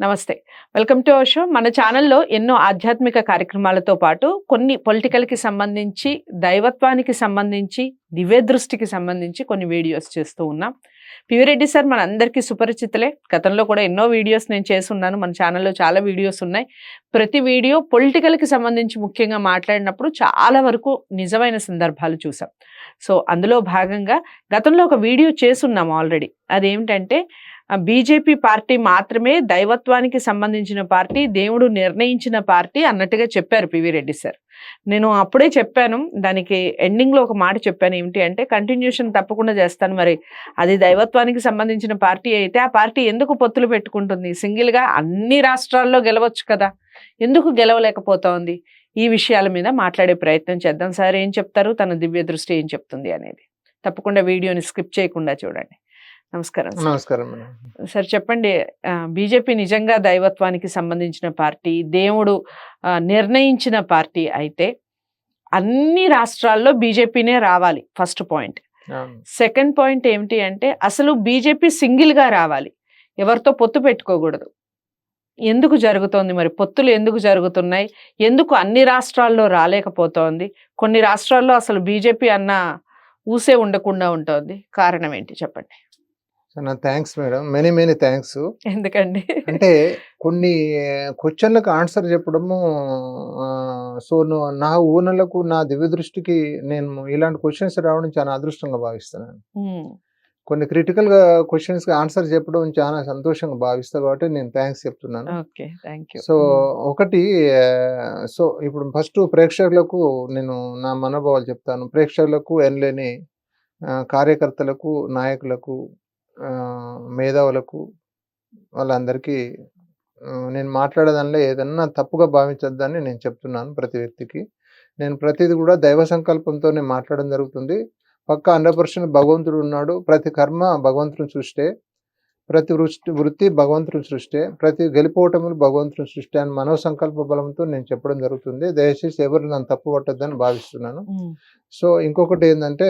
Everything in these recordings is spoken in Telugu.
నమస్తే. Welcome to our show. మన ఛానల్లో ఎన్నో ఆధ్యాత్మిక కార్యక్రమాలతో పాటు కొన్ని పొలిటికల్కి సంబంధించి దైవత్వానికి సంబంధించి దివ్య దృష్టికి సంబంధించి కొన్ని వీడియోస్ చేస్తూ ఉన్నాం. పివిరెడ్డి సార్ మన అందరికీ సుపరిచితులే. గతంలో కూడా ఎన్నో వీడియోస్ నేను చేస్తున్నాను మన ఛానల్లో చాలా వీడియోస్ ఉన్నాయి. ప్రతి వీడియో పొలిటికల్కి సంబంధించి ముఖ్యంగా మాట్లాడినప్పుడు చాలా వరకు నిజమైన సందర్భాలు చూసాం. సో అందులో భాగంగా గతంలో ఒక వీడియో చేసున్నాం ఆల్రెడీ. అదేమిటంటే బీజేపీ పార్టీ మాత్రమే దైవత్వానికి సంబంధించిన పార్టీ దేవుడు నిర్ణయించిన పార్టీ అన్నట్టుగా చెప్పారు పివి రెడ్డి సార్. నేను అప్పుడే చెప్పాను దానికి ఎండింగ్లో ఒక మాట చెప్పాను ఏమిటి అంటే కంటిన్యూషన్ తప్పకుండా చేస్తాను మరి. అది దైవత్వానికి సంబంధించిన పార్టీ అయితే ఆ పార్టీ ఎందుకు పొత్తులు పెట్టుకుంటుంది? సింగిల్గా అన్ని రాష్ట్రాల్లో గెలవచ్చు కదా. ఎందుకు గెలవలేకపోతోంది? ఈ విషయాల మీద మాట్లాడే ప్రయత్నం చేద్దాం సార్. ఏం చెప్తారు? తన దివ్య దృష్టి ఏం చెప్తుంది అనేది. తప్పకుండా వీడియోని స్కిప్ చేయకుండా చూడండి. నమస్కారం. నమస్కారం సార్ చెప్పండి బీజేపీ నిజంగా దైవత్వానికి సంబంధించిన పార్టీ దేవుడు నిర్ణయించిన పార్టీ అయితే అన్ని రాష్ట్రాల్లో బీజేపీనే రావాలి ఫస్ట్ పాయింట్. సెకండ్ పాయింట్ ఏమిటి అంటే అసలు బీజేపీ సింగిల్గా రావాలి ఎవరితో పొత్తు పెట్టుకోకూడదు. ఎందుకు జరుగుతోంది మరి? పొత్తులు ఎందుకు జరుగుతున్నాయి? ఎందుకు అన్ని రాష్ట్రాల్లో రాలేకపోతోంది? కొన్ని రాష్ట్రాల్లో అసలు బీజేపీ అన్న ఊసే ఉండకుండా ఉంటుంది. కారణం ఏంటి చెప్పండి? నా thanks madam. Many many thanks ఎందుకండి? అంటే కొన్ని క్వశ్చన్లకు ఆన్సర్ చెప్పడము సో ను- ఊనలకు నా దివ్య దృష్టికి నేను ఇలాంటి క్వశ్చన్స్ రావడం చాలా అదృష్టంగా భావిస్తున్నాను. కొన్ని క్రిటికల్గా క్వశ్చన్స్కి ఆన్సర్ చెప్పడం చాలా సంతోషంగా భావిస్తా కాబట్టి నేను థ్యాంక్స్ చెప్తున్నాను. సో ఒకటి సో ఇప్పుడు ఫస్ట్ ప్రేక్షకులకు నేను నా మనోభావాలు చెప్తాను. ప్రేక్షకులకు ఎనలేని కార్యకర్తలకు నాయకులకు మేధావులకు వాళ్ళందరికీ నేను మాట్లాడేదానిలో ఏదన్నా తప్పుగా భావించొద్దని నేను చెప్తున్నాను ప్రతి వ్యక్తికి. నేను ప్రతిది కూడా దైవ సంకల్పంతోనే మాట్లాడడం జరుగుతుంది. పక్క హండ్రెడ్ పర్సెంట్ భగవంతుడు ఉన్నాడు. ప్రతి కర్మ భగవంతుని సృష్టే. ప్రతి వృష్టి వృత్తి భగవంతుని సృష్టే ప్రతి గెలిపోవటములు భగవంతుని సృష్టి అని మనో సంకల్ప బలంతో నేను చెప్పడం జరుగుతుంది. దయచేసి ఎవరు నన్ను తప్పు పట్టద్దని భావిస్తున్నాను. సో ఇంకొకటి ఏంటంటే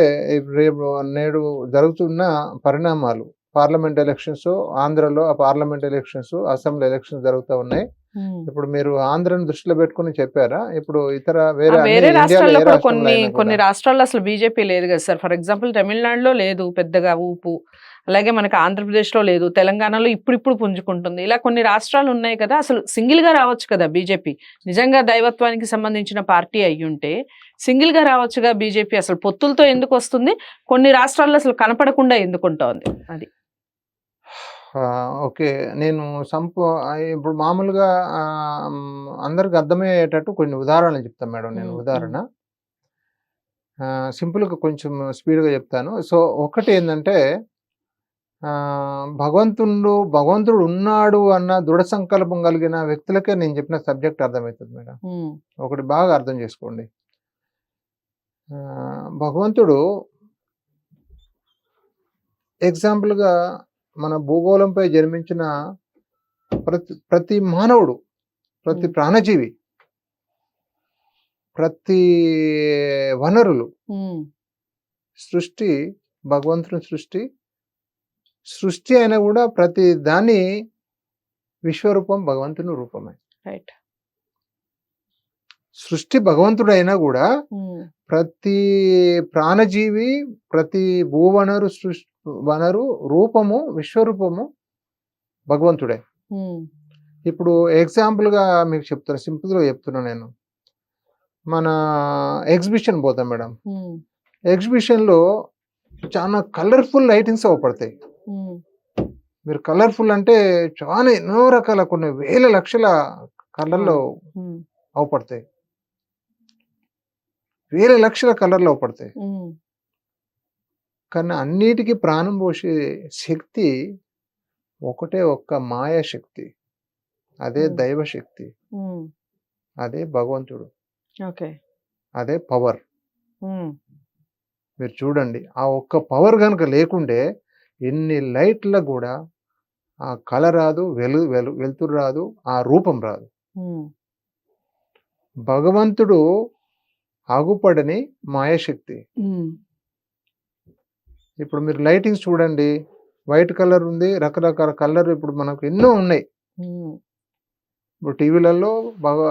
రేపు నేడు జరుగుతున్న పరిణామాలు పార్లమెంట్ ఎలక్షన్స్ ఆంధ్రలో ఆ పార్లమెంట్ ఎలక్షన్స్ అసెంబ్లీ ఎలక్షన్స్ జరుగుతూ ఉన్నాయి. ఇప్పుడు మీరు ఆంధ్రను దృష్టిలో పెట్టుకుని చెప్పారా? ఇప్పుడు ఇతర వేరే వేరే రాష్ట్రాల్లో కూడా కొన్ని కొన్ని. రాష్ట్రాల్లో అసలు బీజేపీ లేదు కదా సార్. ఫర్ ఎగ్జాంపుల్ తమిళనాడులో లేదు పెద్దగా ఊపు. అలాగే మనకి ఆంధ్రప్రదేశ్లో లేదు. తెలంగాణలో ఇప్పుడిప్పుడు పుంజుకుంటుంది. ఇలా కొన్ని రాష్ట్రాలు ఉన్నాయి కదా అసలు సింగిల్గా రావచ్చు కదా బీజేపీ. నిజంగా దైవత్వానికి సంబంధించిన పార్టీ అయి ఉంటే సింగిల్గా రావచ్చుగా బీజేపీ. అసలు పొత్తులతో ఎందుకు వస్తుంది? కొన్ని రాష్ట్రాల్లో అసలు కనపడకుండా ఎందుకు ఉంటుంది? అది. ఓకే. నేను సంపూ ఇప్పుడు మామూలుగా అందరికి అర్థమయ్యేటట్టు కొన్ని ఉదాహరణలు చెప్తాను మేడం నేను ఉదాహరణ. సింపుల్గా కొంచెం స్పీడ్గా చెప్తాను. సో ఒకటి ఏంటంటే భగవంతుడు భగవంతుడు ఉన్నాడు అన్న దృఢ సంకల్పం కలిగిన వ్యక్తులకే నేను చెప్పిన సబ్జెక్ట్ అర్థమవుతుంది మేడం. ఒకటి బాగా అర్థం చేసుకోండి. భగవంతుడు ఎగ్జాంపుల్గా మన భూగోళంపై జన్మించిన ప్రతి ప్రతి మానవుడు ప్రతి. ప్రాణజీవి ప్రతి వనరులు సృష్టి భగవంతుని సృష్టి సృష్టి అయినా కూడా ప్రతి దాని విశ్వరూపం భగవంతుని రూపమే. రైట్ సృష్టి భగవంతుడైనా కూడా ప్రతి ప్రాణజీవి ప్రతి భూవనరు సృష్టి వనరు రూపము విశ్వరూపము భగవంతుడే. ఇప్పుడు ఎగ్జాంపుల్గా మీకు చెప్తాను సింపుల్గా చెప్తున్నా నేను. మన ఎగ్జిబిషన్ పోతాం మేడం. ఎగ్జిబిషన్లో చాలా కలర్ఫుల్ లైటింగ్స్ అవపడతాయి. మీరు కలర్ఫుల్ అంటే చాలా ఎన్నో రకాల కొన్ని వేల లక్షల కలర్లో అవపడతాయి. వేల లక్షల కలర్లు అవపడతాయి ఉమ్, కానీ అన్నిటికీ ప్రాణం పోసే శక్తి ఒకటే ఒక్క మాయా శక్తి అదే. దైవ శక్తి అదే భగవంతుడు. ఓకే. అదే పవర్. మీరు చూడండి ఆ ఒక్క పవర్ కనుక లేకుండే ఎన్ని లైట్లకు కూడా ఆ కళ రాదు వెలు వెలు వెలుతురు రాదు ఆ రూపం రాదు. భగవంతుడు ఆగుపడని మాయాశక్తి. ఇప్పుడు మీరు లైటింగ్స్ చూడండి. వైట్ కలర్ ఉంది రకరకాల కలర్ ఇప్పుడు మనకు ఎన్నో ఉన్నాయి. ఇప్పుడు టీవీలలో బాగా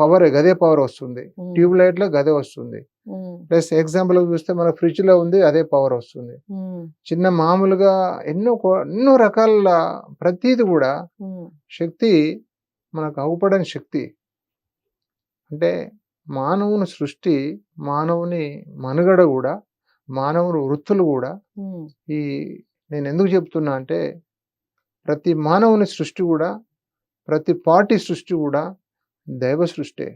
పవర్ గదే పవర్ వస్తుంది. ట్యూబ్ లైట్లో గదే వస్తుంది. ప్లస్ ఎగ్జాంపుల్ చూస్తే మన ఫ్రిడ్జ్లో ఉంది అదే పవర్ వస్తుంది. చిన్న మామూలుగా ఎన్నో ఎన్నో రకాల ప్రతీది కూడా శక్తి మనకు అవుపడని శక్తి. అంటే మానవుని సృష్టి మానవుని మనుగడ కూడా మానవుని వృత్తులు కూడా ఈ నేను ఎందుకు చెప్తున్నా అంటే ప్రతి మానవుని సృష్టి కూడా ప్రతి పార్టీ సృష్టి కూడా దైవ సృష్టి.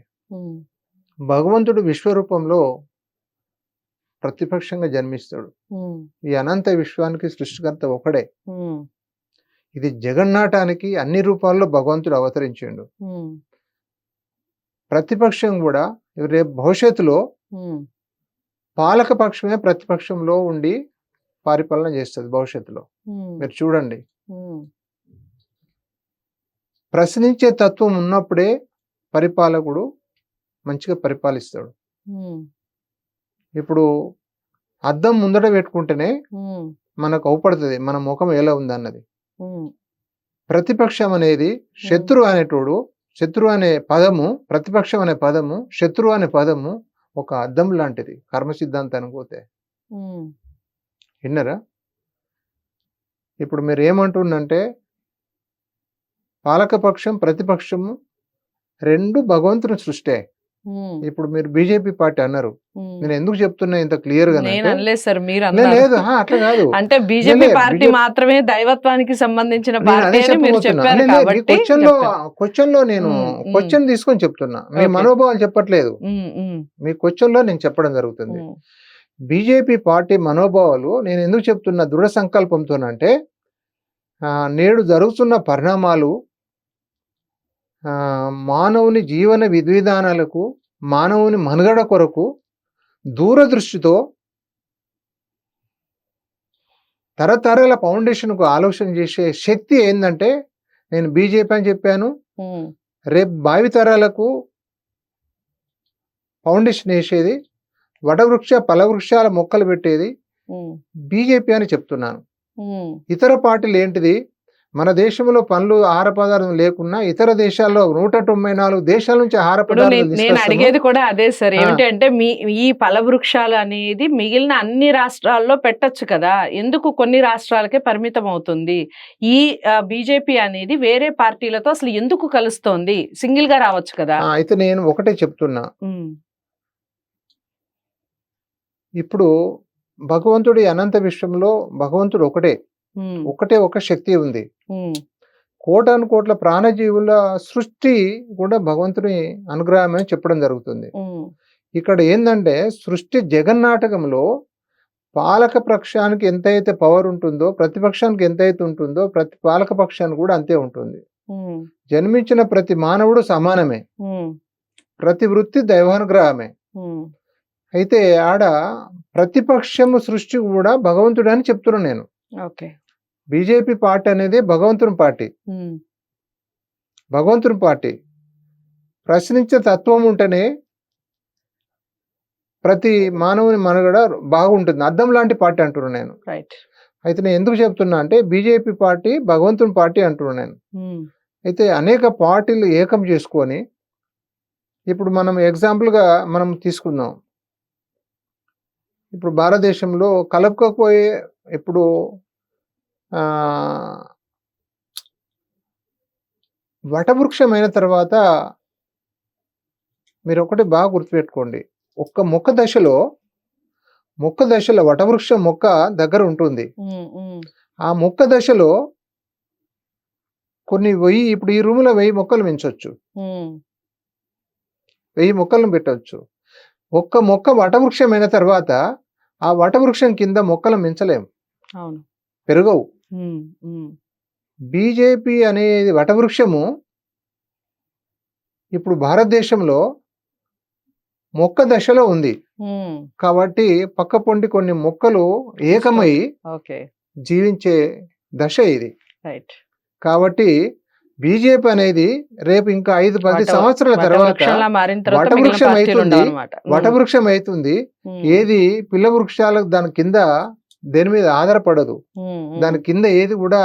భగవంతుడు విశ్వరూపంలో ప్రతిపక్షంగా జన్మిస్తాడు. ఈ అనంత విశ్వానికి సృష్టికర్త ఒకడే. ఇది జగన్నాటానికి అన్ని రూపాల్లో భగవంతుడు అవతరించిండు. ప్రతిపక్షం కూడా రేపు భవిష్యత్తులో ఉమ్, పాలక పక్షమే ప్రతిపక్షంలో ఉండి పరిపాలన చేస్తుంది భవిష్యత్తులో. మీరు చూడండి. ప్రశ్నించే తత్వం ఉన్నప్పుడే పరిపాలకుడు మంచిగా పరిపాలిస్తాడు. ఇప్పుడు అద్దం ముందట పెట్టుకుంటేనే మనకు అవుపడుతుంది మన ముఖం ఎలా ఉంది అన్నది ఉమ్, ప్రతిపక్షం అనేది శత్రు అనేటోడు శత్రు అనే పదము ప్రతిపక్షం అనే పదము శత్రు అనే పదము ఒక అద్దం లాంటిది కర్మ సిద్ధాంతానికి పోతే. విన్నరా? ఇప్పుడు మీరు ఏమంటుండంటే పాలకపక్షం ప్రతిపక్షము రెండు భగవంతుని సృష్టే. ఇప్పుడు మీరు బీజేపీ పార్టీ అన్నారు. నేను ఎందుకు చెప్తున్నా ఇంత క్లియర్గా సార్ మీరు లేదు అట్లా కాదు. అంటే బీజేపీ పార్టీ మాత్రమే దైవత్వానికి సంబంధించిన క్వశ్చన్లో. క్వశ్చన్లో నేను. క్వశ్చన్ తీసుకొని చెప్తున్నా. మీ. మనోభావాలు చెప్పట్లేదు. మీ క్వశ్చన్లో నేను చెప్పడం జరుగుతుంది. బీజేపీ పార్టీ మనోభావాలు నేను ఎందుకు చెప్తున్నా దృఢ సంకల్పంతోనంటే నేడు జరుగుతున్న పరిణామాలు మానవుని జీవన విధి విధానాలకు మానవుని మనుగడ కొరకు దూరదృష్టితో తరతరాల ఫౌండేషన్కు ఆలోచన చేసే శక్తి ఏంటంటే నేను బీజేపీ అని చెప్పాను. రేపు భావితరాలకు ఫౌండేషన్ వేసేది వటవృక్ష ఫలవృక్షాల మొక్కలు పెట్టేది బీజేపీ అని చెప్తున్నాను. ఇతర పార్టీలు ఏంటిది? మన దేశంలో పనులు ఆహార పదార్థం లేకున్నా ఇతర దేశాల్లో నూట తొంభై నాలుగు దేశాల నుంచి ఆహార పదార్థాలు నేను. అడిగేది కూడా అదే సార్. ఏమిటంటే మీ ఈ ఫలవృక్షాలు అనేది మిగిలిన అన్ని రాష్ట్రాల్లో పెట్టొచ్చు కదా. ఎందుకు కొన్ని రాష్ట్రాలకే పరిమితం అవుతుంది? ఈ బీజేపీ అనేది వేరే పార్టీలతో అసలు ఎందుకు కలుస్తోంది? సింగిల్గా రావచ్చు కదా. అయితే నేను ఒకటే చెప్తున్నా. ఇప్పుడు భగవంతుడి అనంత విశ్వంలో భగవంతుడు ఒకటే. ఒకటే ఒక శక్తి ఉంది. కోటాను కోట్ల ప్రాణజీవుల సృష్టి కూడా భగవంతుని అనుగ్రహమే చెప్పడం జరుగుతుంది. ఇక్కడ ఏంటంటే సృష్టి జగన్నాటకంలో పాలక పక్షానికి ఎంతైతే పవర్ ఉంటుందో ప్రతిపక్షానికి ఎంతైతే ఉంటుందో ప్రతి పాలక పక్షానికి కూడా అంతే ఉంటుంది. జన్మించిన ప్రతి మానవుడు సమానమే. ప్రతి వృత్తి దైవానుగ్రహమే. అయితే ఆడ ప్రతిపక్షము సృష్టి కూడా భగవంతుడు అని చెప్తున్నాను నేను. ఓకే. బీజేపీ పార్టీ అనేది భగవంతుని పార్టీ. భగవంతుని పార్టీ. ప్రశ్నించే తత్వం ఉంటేనే ప్రతి మానవుని మనుగడ బాగుంటుంది. అద్దం లాంటి పార్టీ అంటున్నాను నేను. అయితే నేను ఎందుకు చెప్తున్నా అంటే బీజేపీ పార్టీ భగవంతుని పార్టీ అంటున్నాను నేను. అయితే అనేక పార్టీలు ఏకం చేసుకొని ఇప్పుడు మనం ఎగ్జాంపుల్గా మనం తీసుకుందాం. ఇప్పుడు భారతదేశంలో కలుపుకపోయే ఇప్పుడు ఆ, వటవృక్షం అయిన తర్వాత మీరు ఒకటి బాగా గుర్తుపెట్టుకోండి. ఒక్క మొక్క దశలో మొక్క దశలో వటవృక్షం మొక్క దగ్గర ఉంటుంది. ఆ మొక్క దశలో కొన్ని వెయ్యి ఇప్పుడు ఈ రూములో వెయ్యి మొక్కలు పెంచవచ్చు వెయ్యి మొక్కలను పెట్టవచ్చు ఒక్క మొక్క వటవృక్షం అయిన తర్వాత ఆ వటవృక్షం కింద మొక్కలు అవును. పెరగవు. ఉమ్, ఉమ్, బీజేపీ అనేది వటవృక్షము ఇప్పుడు భారతదేశంలో మొక్క దశలో ఉంది. ఉమ్, కాబట్టి పక్క పొంటి కొన్ని మొక్కలు ఏకమై ఓకే. జీవించే దశ ఇది. రైట్. కాబట్టి బీజేపీ అనేది రేపు ఇంకా ఐదు పది వట- సంవత్సరాల తర్వాత వటవృక్షంలా మారిన తర్వాత వటవృక్షం పార్టీలు అవుతుంది, ఉండవు వటవృక్షం అవుతుంది. ఏది పిల్ల వృక్షాలకు దాని కింద దేని మీద ఆధారపడదు. దాని కింద ఏది కూడా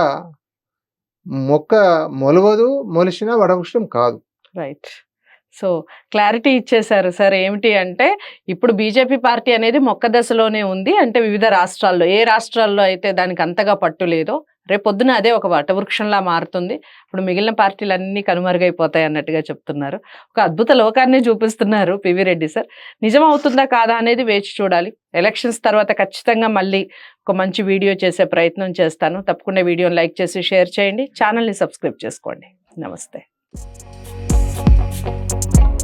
మొక్క మొలవదు మొలిసిన వడవృక్షం కాదు. రైట్ సో క్లారిటీ ఇచ్చేశారు. సార్ ఏమిటి అంటే ఇప్పుడు బీజేపీ పార్టీ అనేది మొక్క దశలోనే ఉంది. అంటే వివిధ రాష్ట్రాల్లో ఏ రాష్ట్రాల్లో అయితే దానికి అంతగా పట్టు లేదో రేపు పొద్దున అదే ఒక వటవృక్షంలా మారుతుంది. ఇప్పుడు మిగిలిన పార్టీలు అన్నీ కనుమరుగైపోతాయి అన్నట్టుగా చెప్తున్నారు. ఒక అద్భుత లోకాన్ని చూపిస్తున్నారు పివి రెడ్డి సార్. నిజం అవుతుందా కాదా అనేది వేచి చూడాలి. ఎలక్షన్స్ తర్వాత ఖచ్చితంగా మళ్ళీ ఒక మంచి వీడియో చేసే ప్రయత్నం చేస్తాను. తప్పకుండా వీడియోని లైక్ చేసి షేర్ చేయండి. ఛానల్ని సబ్స్క్రైబ్ చేసుకోండి. నమస్తే. Thank you.